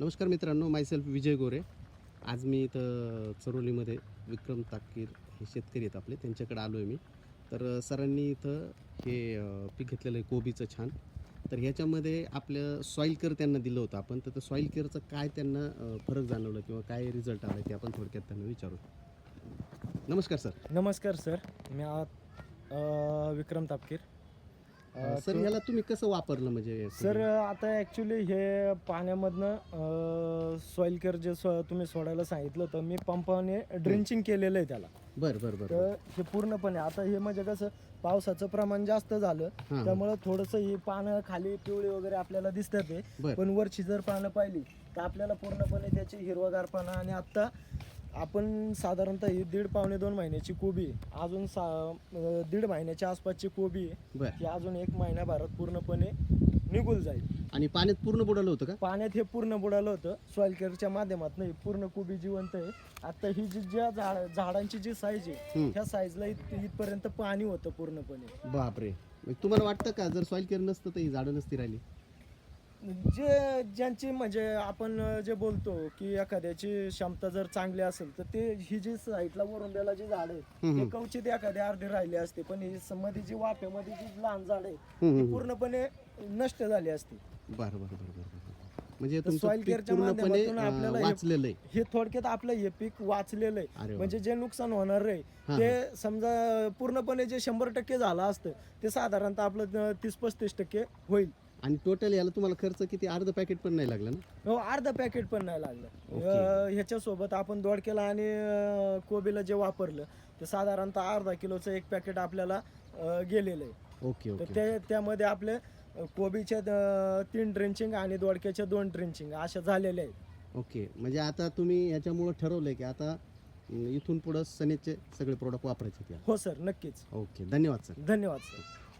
नमस्कार मित्रांनो मायसेल्फ विजय गोरे. आज मी इथं चरोलीमध्ये विक्रम ताकीर हे शेतकरी आहेत आपले त्यांच्याकडे आलो आहे मी. तर सरांनी इथं हे पीक घेतलेलं आहे कोबीचं छान. तर ह्याच्यामध्ये आपलं सॉईल केअर त्यांना दिलं होतं आपण. तर सॉईल केअरचं काय त्यांना फरक जाणवलं किंवा काय रिझल्ट आला ते आपण थोडक्यात त्यांना विचारू. नमस्कार सर. नमस्कार सर. मी विक्रम तापकीर. सर ह्याला तुम्ही कसं वापरलं म्हणजे सर आता ॲक्च्युली हे पाण्यामधनं सॉईल केअर जे सो तुम्ही सोडायला सांगितलं होतं मी पंपाने ड्रिंचिंग केलेलं आहे त्याला. बरं बरं बरं तर हे पूर्णपणे आता हे म्हणजे कसं पावसाचं प्रमाण जास्त झालं हां त्यामुळं थोडंसं ही पानं खाली पिवळी वगैरे आपल्याला दिसतात ते बरं. पण वरची जर पानं पाहिली तर आपल्याला पूर्णपणे त्याची हिरवगार पानं आणि आत्ता आपण साधारणतः ही दीड पावणे दोन महिन्याची कोबी आहे. अजून सा अं, दीड महिन्याच्या आसपासची कोबी आहे. बरं. की अजून एक महिन्याभरात पूर्णपणे निघून जाईल. आणि पाण्यात पूर्ण बुडालं होतं का? पाण्यात हे पूर्ण बुडालं होतं. सॉईल केअरच्या माध्यमातून ही पूर्ण कोबी जिवंत आहे. आता ही जी ज्या झाड झाडांची जी साईज आहे हम्म. त्या साईजला इथपर्यंत पाणी होतं पूर्णपणे. बापरे. मग तुम्हाला वाटतं का जर सॉईल केअर नसतं तर ही झाडं नसती राहिली? जे ज्यांची म्हणजे आपण जे बोलतो की एखाद्याची क्षमता जर चांगली असेल तर ते ही जी साईडला वरुंड्याला जी झाड हम्म, ते कवचित एखाद्या अर्धे राहिले असते पण ही मध्ये जी वाफ्यामध्ये जी लहान झाड आहे ती. पूर्णपणे नष्ट झाली असते. बरं बरं म्हणजे तर तुमचं soil पीक care च्या पूर्णपणे माध्यमातून आपल्याला हे- आहे. थोडक्यात आपलं हे पीक वाचलेलं आहे. म्हणजे जे नुकसान होणार आहे ते समजा पूर्णपणे जे शंभर टक्के झालं असतं ते साधारणतः आपलं तीस पस्तीस टक्के होईल. आणि टोटल याला तुम्हाला खर्च किती? अर्ध पॅकेट पण नाही लागला ना? हो अर्ध पॅकेट पण नाही लागलं. ओके. अं, ह्याच्यासोबत आपण दोडकेला आणि अं, कोबीला जे वापरलं ते साधारणतः अर्धा किलोचं एक पॅकेट आपल्याला अं, गेलेलं आहे. ओके तर ओके ते त्यामध्ये आपले अं, कोबीच्या अं, तीन ड्रिंचिंग आणि दोडक्याच्या दोन ड्रिंचिंग अशा झालेल्या आहेत. ओके म्हणजे आता तुम्ही ह्याच्यामुळं ठरवलंय की आता अं, इथून पुढं सनेचे सगळे प्रोडक्ट वापरायचे त्या हो सर नक्कीच. ओके धन्यवाद सर. धन्यवाद सर.